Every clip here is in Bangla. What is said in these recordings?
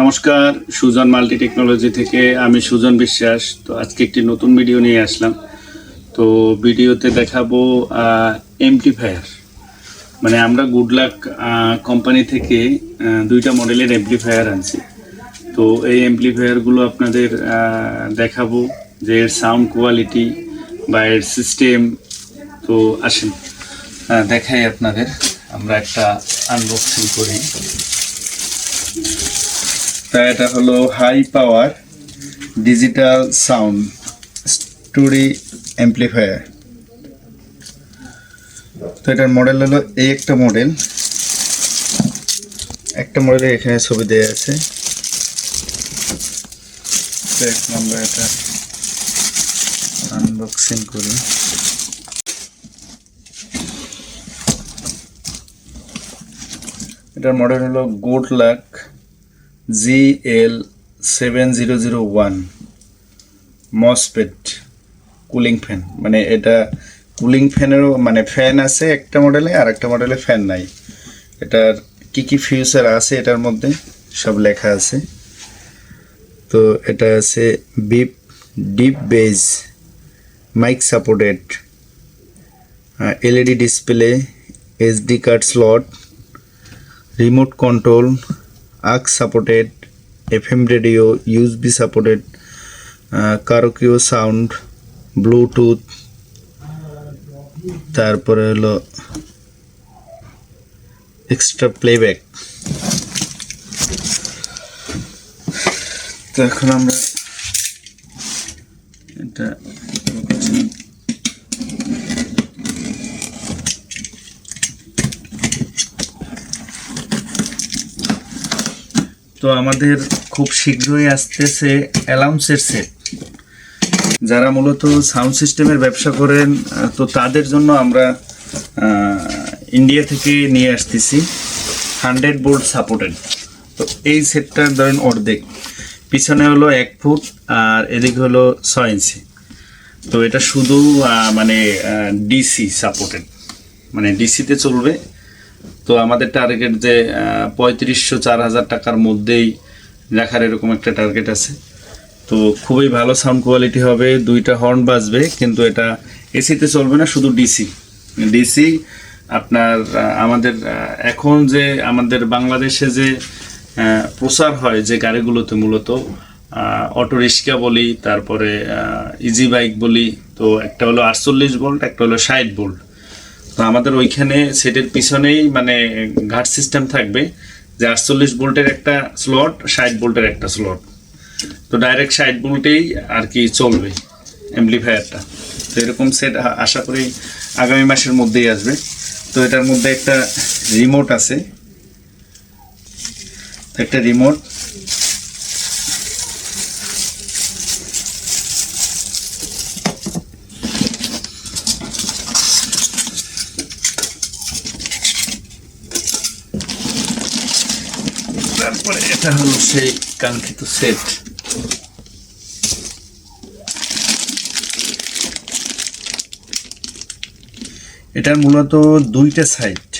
নমস্কার, সুজন মাল্টি টেকনোলজি থেকে আমি সুজন বিশ্বাস। তো আজকে একটি নতুন ভিডিও নিয়ে আসলাম। তো ভিডিওতে দেখাবো এমপ্লিফায়ার মানে আমরা গুড লাক কোম্পানি থেকে দুইটা মডেলের এমপ্লিফায়ার আনছি। তো এই এমপ্লিফায়ারগুলো আপনাদের দেখাবো যে এর সাউন্ড কোয়ালিটি বা এর সিস্টেম তো আসেন দেখাই আপনাদের। আমরা একটা আনবক্সিং করি। তা এটা হলো high power digital sound story amplifier তো এটার মডেল হলো এই একটা মডেল একটা মডেলের এখানে ছবি দেওয়া আছে। তো এখন আমরা এটা। আনবক্সিং করি। এটার মডেল হলো good luck G L seven zero zero one MOSFET cooling fan মানে এটা কুলিং ফ্যানেরও মানে ফ্যান আছে একটা মডেলে আর একটা মডেলে ফ্যান নাই। এটার কি কি ফিউচার আছে এটার মধ্যে সব লেখা আছে। তো এটা আছে beep deep bass mic supported LED display SD card slot remote control আক supported FM radio USB supported কারকীয় sound, Bluetooth, তারপরে হলো এক্সট্রা প্লেব্যাক। এখন আমরা এটা তো আমাদের খুব শীঘ্রই আসতেছে অ্যালাউন্সের সেট যারা মূলত সাউন্ড সিস্টেমের ব্যবসা করেন তো তাদের জন্য আমরা ইন্ডিয়া থেকে নিয়ে আসতেছি হান্ড্রেড বোর্ড সাপোর্টেড। তো এই সেটটার ধরেন অর্ধেক। পিছনে হলো এক ফুট আর এদিকে হলো ছয় ইঞ্চি। তো এটা শুধু মানে ডিসি সাপোর্টেড। মানে ডিসিতে চলবে। তো আমাদের টার্গেট যে পঁয়ত্রিশশো চার হাজার টাকার মধ্যেই রাখার এরকম একটা টার্গেট আছে। তো খুবই ভালো সাউন্ড কোয়ালিটি হবে, দুইটা হর্ন বাজবে, কিন্তু এটা এসিতে চলবে না, শুধু ডিসি ডিসি আপনার আমাদের এখন যে আমাদের বাংলাদেশে যে প্রচার হয় যে গাড়িগুলোতে মূলত অটো রিক্সা বলি, তারপরে ইজি বাইক বলি, তো একটা হলো আটচল্লিশ ভোল্ট একটা হলো ষাট ভোল্ট তো আমাদের ওইখানে সেটের পিছনেই মানে ঘাট সিস্টেম থাকবে যে আটচল্লিশ ভোল্টের একটা স্লট ষাট ভোল্টের একটা স্লট তো ডাইরেক্ট ষাট ভোল্টেই আর কি চলবে অ্যাম্পলিফায়ারটা তো এরকম সেট আশা করি আগামী মাসের মধ্যেই আসবে। তো এটার মধ্যে একটা রিমোট আছে। একটা রিমোট তারপরে এটা হলো সেই কাঙ্ক্ষিত সেট এটার মূলত দুইটা সাইড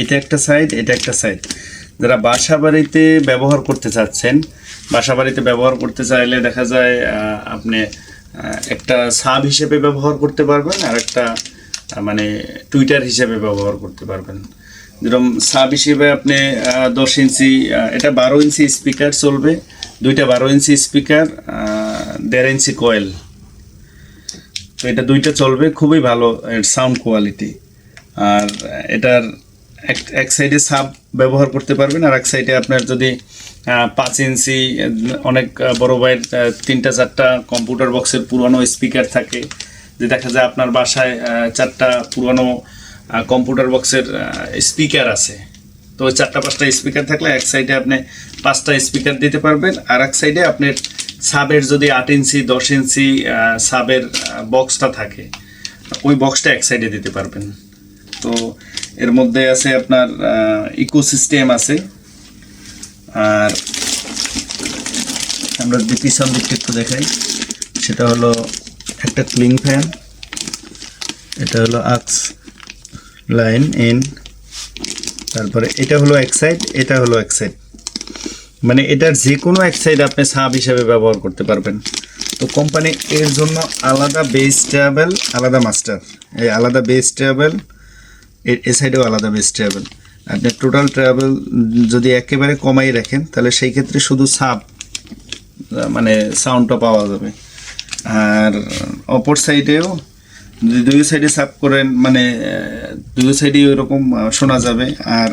এটা একটা সাইড এটা একটা সাইড যারা বাসা বাড়িতে ব্যবহার করতে চাচ্ছেন, বাসা বাড়িতে ব্যবহার করতে চাইলে দেখা যায় আপনি একটা সাব হিসেবে ব্যবহার করতে পারবেন আর একটা মানে টুইটার হিসেবে ব্যবহার করতে পারবেন। যেরকম সাব হিসেবে আপনি দশ ইঞ্চি এটা বারো ইঞ্চি স্পিকার চলবে দুইটা বারো ইঞ্চি স্পিকার দেড় ইঞ্চি কয়েল তো এটা দুইটা চলবে খুবই ভালো সাউন্ড কোয়ালিটি আর এটার এক সাইডে সাব ব্যবহার করতে পারবেন আর এক সাইডে আপনার যদি পাঁচ ইঞ্চি অনেক বড় আহ, তিনটা চারটা কম্পিউটার বক্সের পুরনো স্পিকার থাকে যে দেখা যায় আপনার বাসায় চারটা পুরনো কম্পিউটার বক্সের স্পিকার আছে। তো চারটা পাঁচটা স্পিকার থাকলে এক সাইডে আপনি পাঁচটা স্পিকার দিতে পারবেন, আর এক সাইডে আপনার সাবের যদি আট ইঞ্চি, দশ ইঞ্চি সাবের বক্সটা থাকে, ওই বক্সটা এক সাইডে দিতে পারবেন। তো এর মধ্যে আছে আপনার ইকো সিস্টেম আছে। আর আমরা যদি পিছন দিকটা একটু দেখাই। সেটা হলো একটা ক্লিং ফ্যান এটা হলো আক্স। লাইন ইন, তারপরে এটা হলো এক সাইড এটা হলো এক সাইড মানে এটার যে কোনো এক সাইড আপনি সাব হিসেবে ব্যবহার করতে পারবেন। তো কোম্পানি এর জন্য আলাদা বেস ট্রাভেল আলাদা মাস্টার এই আলাদা বেস ট্রাভেল এ সাইডেও আলাদা বেস ট্রাভেল আপনি টোটাল ট্রাভেল যদি একেবারে কমাই রাখেন, তাহলে সেই ক্ষেত্রে শুধু সাব মানে সাউন্ডটা পাওয়া যাবে। আর অপর সাইডেও যদি দুই সাইডে সাব করেন মানে দুই সাইডে ওইরকম শোনা যাবে। আর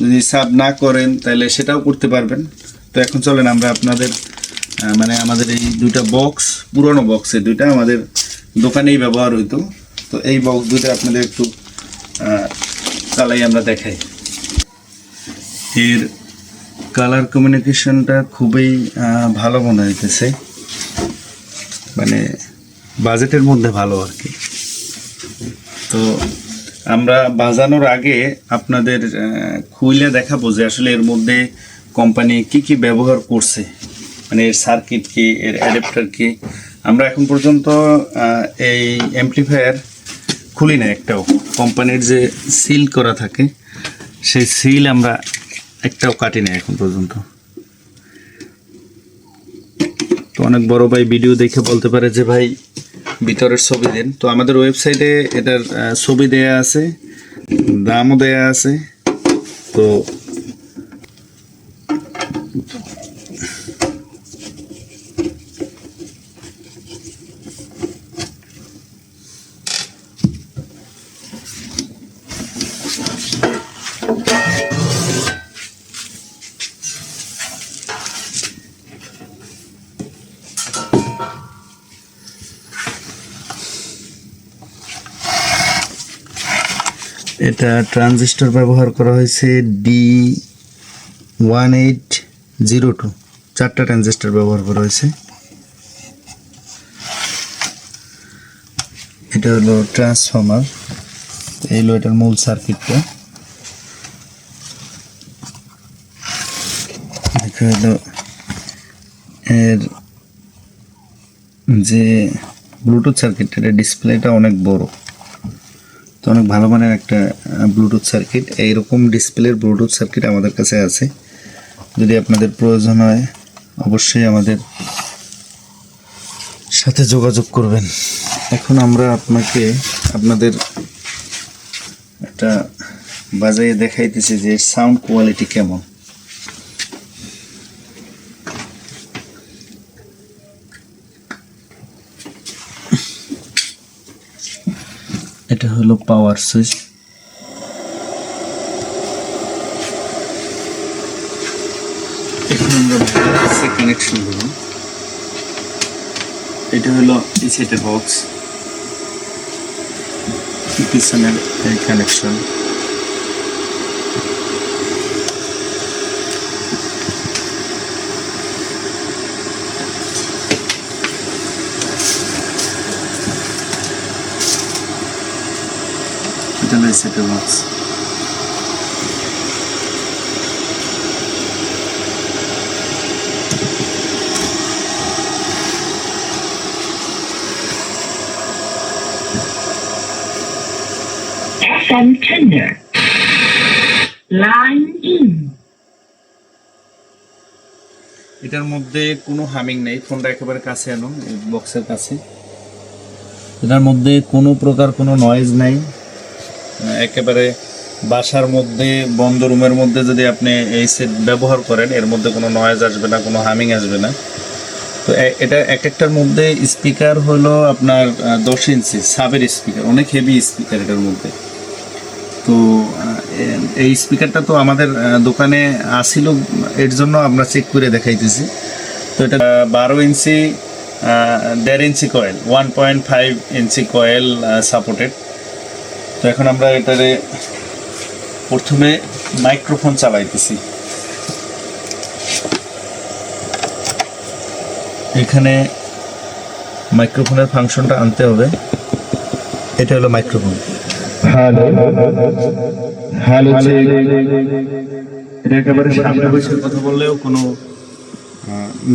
যদি সাব না করেন, তাহলে সেটাও করতে পারবেন। তো এখন চলেন আমরা আপনাদের মানে আমাদের এই দুইটা বক্স, পুরনো বক্স দুইটা আমাদের দোকানেই ব্যবহার হইতো। তো এই বক্স দুইটা আপনাদের একটু চালাই আমরা দেখাই। এর কালার কমিউনিকেশনটা খুবই ভালো মনে হইতেছে। মানে বাজেটের মধ্যে ভালো আর কি। তো আমরা বাজানোর আগে আপনাদের খুইলে দেখাবো যে আসলে এর মধ্যে কোম্পানি কি কি ব্যবহার করছে। মানে এর সার্কিট কি, এর অ্যাডাপ্টার কি। আমরা এখন পর্যন্ত এই অ্যাম্পলিফায়ার খুলি না একটাও। কোম্পানির যে সিল করা থাকে, সেই সিল আমরা একটাও কাটি না এখন পর্যন্ত। তো অনেক বড় ভাই ভিডিও দেখে বলতে পারে যে, ভাই ভিতরের ছবি দেন। তো আমাদের ওয়েবসাইটে এটার ছবি দেয়া আছে দামও দেয়া আছে। তো এটা ট্রানজিস্টর ব্যবহার করা হয়েছে D one eight zero two চারটা ট্রানজিস্টর ব্যবহার করা হয়েছে। এটা হলো ট্রান্সফর্মার এই হলো এটার মূল সার্কিটটা এটা হলো এর যে ব্লুটুথ সার্কিট এটা ডিসপ্লেটা অনেক বড়। তো অনেক ভালো মানের একটা ব্লুটুথ সার্কিট এইরকম ডিসপ্লের ব্লুটুথ সার্কিট আমাদের কাছে আছে। যদি আপনাদের প্রয়োজন হয়, অবশ্যই আমাদের সাথে যোগাযোগ করবেন। এখন আমরা আপনাকে আপনাদের একটা বাজারে দেখাইতেছি যে সাউন্ড কোয়ালিটি কেমন। এটা হলো পাওয়ার সুইচ এখন আমরা এটা হলো এই বক্স পিছনের কানেকশন সেটের box FM tender. Line in. এটার মধ্যে কোনো হামিং নেই ফোনটা একেবারে কাছে আনো বক্সের কাছে এটার মধ্যে কোনো প্রকার কোনো নয়েজ নাই একেবারে বাসার মধ্যে, বন্ধ রুমের মধ্যে যদি আপনি এই সেট ব্যবহার করেন, এর মধ্যে কোনো নয়েজ আসবে না, কোনো হামিং আসবে না। তো এটা এক একটার মধ্যে স্পিকার হলো আপনার দশ ইঞ্চি সাবের স্পিকার অনেক হেভি স্পিকার এটার মধ্যে। তো এই স্পিকারটা তো আমাদের দোকানে আসিল, এর জন্য আমরা চেক করে দেখাইতেছি। তো এটা বারো ইঞ্চি দেড় inch coil one point five inch coil supported তো এখন আমরা এটারে প্রথমে মাইক্রোফোন চালাইতেছি। এখানে মাইক্রোফোনের ফাংশনটা আনতে হবে। এটা হলো মাইক্রোফোন। হ্যালো। চেক এটা একেবারে সামনে বসে কথা বললেও কোনো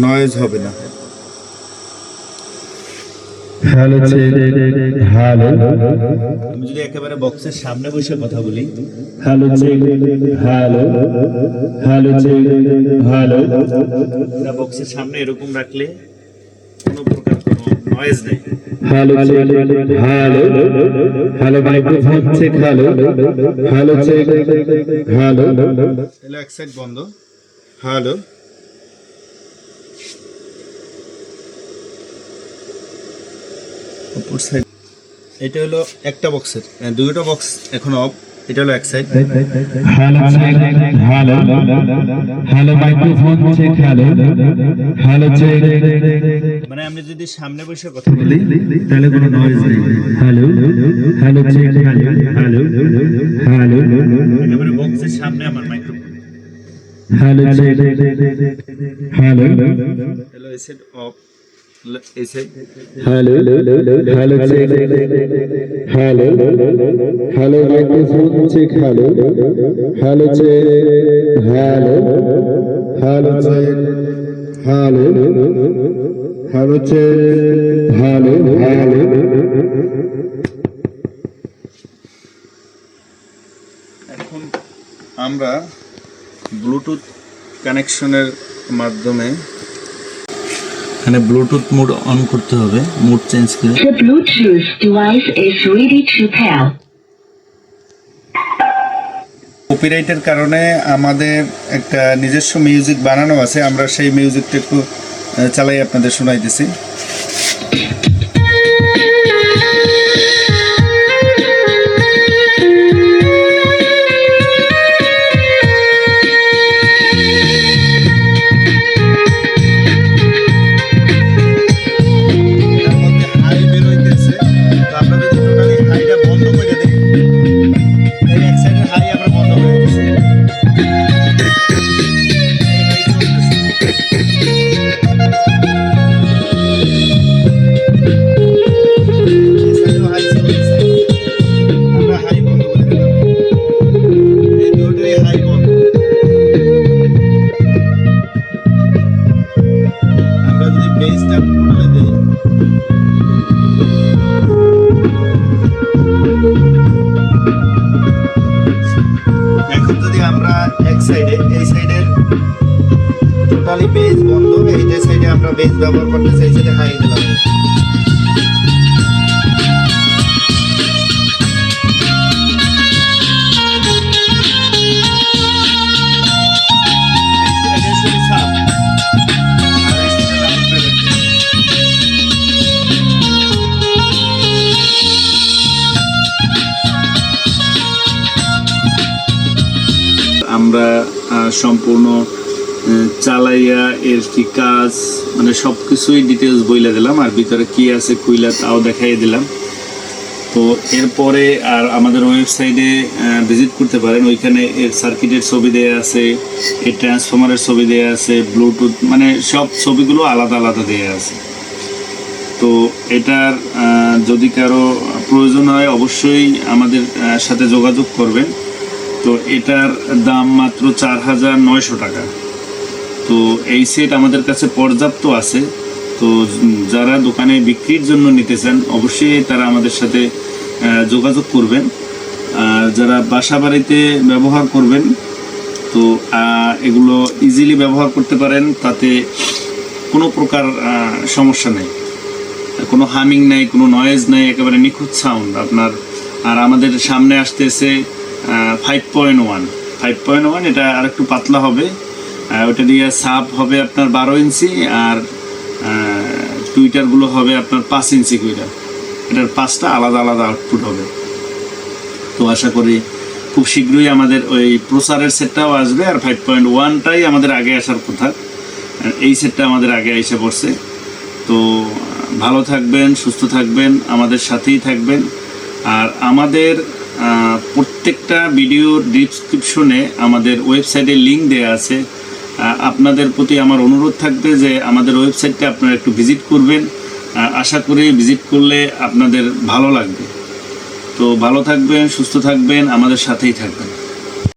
নয়েজ হবে না। হ্যালো চেক হ্যালো আমি যদি একেবারে বক্সের সামনে বসে কথা বলি hello check hello hello check hello বক্সের সামনে এরকম রাখলে কোনো প্রকার কোনো নয়েজ নেই hello check hello hello microphone check hello hello check hello তাহলে এক সাইড বন্ধ হ্যালো অপর সাইড এটা হলো একটা বক্সের দুইটা বক্স এখন অফ এটা হলো এক side hello check hello hello microphone check hello hello check মানে আমি যদি সামনে বসে কথা বলি তাহলে কোনো নয়েজ নেই hello hello check hello hello hello একেবারে বক্সের সামনে আমার microphone hello check hello hello side off hello hello hello hello hello hello এখন আমরা ব্লুটুথ কানেকশনের মাধ্যমে এখানে ব্লুটুথ মোড অন করতে হবে মোড চেঞ্জ করে The Bluetooth device is ready to pair. কপিরাইটের কারণে আমাদের একটা নিজস্ব মিউজিক বানানো আছে আমরা সেই মিউজিকটা একটু চালাই আপনাদের শোনাইতেছি আর এই সাইডে লাউড বের হচ্ছে। আমরা সম্পূর্ণ চালাইয়া এর কি কাজ মানে সব কিছুই ডিটেলস বইলে দিলাম, আর ভিতরে কি আছে খুইলা তাও দেখাই দিলাম। তো এরপরে আর আমাদের ওয়েবসাইটে ভিজিট করতে পারেন। ওইখানে এর সার্কিটের ছবি দেওয়া আছে, এর ট্রান্সফর্মারের ছবি দেওয়া আছে ব্লুটুথ মানে সব ছবিগুলো আলাদা আলাদা দেওয়া আছে। তো এটার যদি কারও প্রয়োজন হয়, অবশ্যই আমাদের সাথে যোগাযোগ করবেন। তো এটার দাম মাত্র চার হাজার নয়শো টাকা। তো এই সেট আমাদের কাছে পর্যাপ্ত আছে। তো যারা দোকানে বিক্রির জন্য নিতে চান, অবশ্যই তারা আমাদের সাথে যোগাযোগ করবেন। আর যারা বাসা বাড়িতে ব্যবহার করবেন, তো এগুলো ইজিলি ব্যবহার করতে পারেন। তাতে কোনো প্রকার সমস্যা নেই। কোনো হামিং নাই, কোনো নয়েজ নাই, একেবারে নিখুঁত সাউন্ড আপনার। আর আমাদের সামনে আসতেছে five point one five point one এটা আর একটু পাতলা হবে। ওটা দিয়ে সাপ হবে আপনার বারো ইঞ্চি আর টুইটারগুলো হবে আপনার পাঁচ ইঞ্চি কুইটার এটার পাঁচটা আলাদা আলাদা আউটপুট হবে। তো আশা করি খুব শীঘ্রই আমাদের ওই প্রসারের সেটটাও আসবে আর ফাইভ পয়েন্ট ওয়ানটাই আমাদের আগে আসার কথা। এই সেটটা আমাদের আগে এসে পড়ছে। তো, ভালো থাকবেন, সুস্থ থাকবেন, আমাদের সাথেই থাকবেন। আর আমাদের প্রত্যেকটা ভিডিও ডিসক্রিপশনে আমাদের ওয়েবসাইটে লিঙ্ক দেওয়া আছে। আপনাদের প্রতি আমার অনুরোধ থাকবে যে আমাদের ওয়েবসাইটটা আপনারা একটু ভিজিট করবেন। আশা করি ভিজিট করলে আপনাদের ভালো লাগবে। তো ভালো থাকবেন, সুস্থ থাকবেন, আমাদের সাথেই থাকবেন।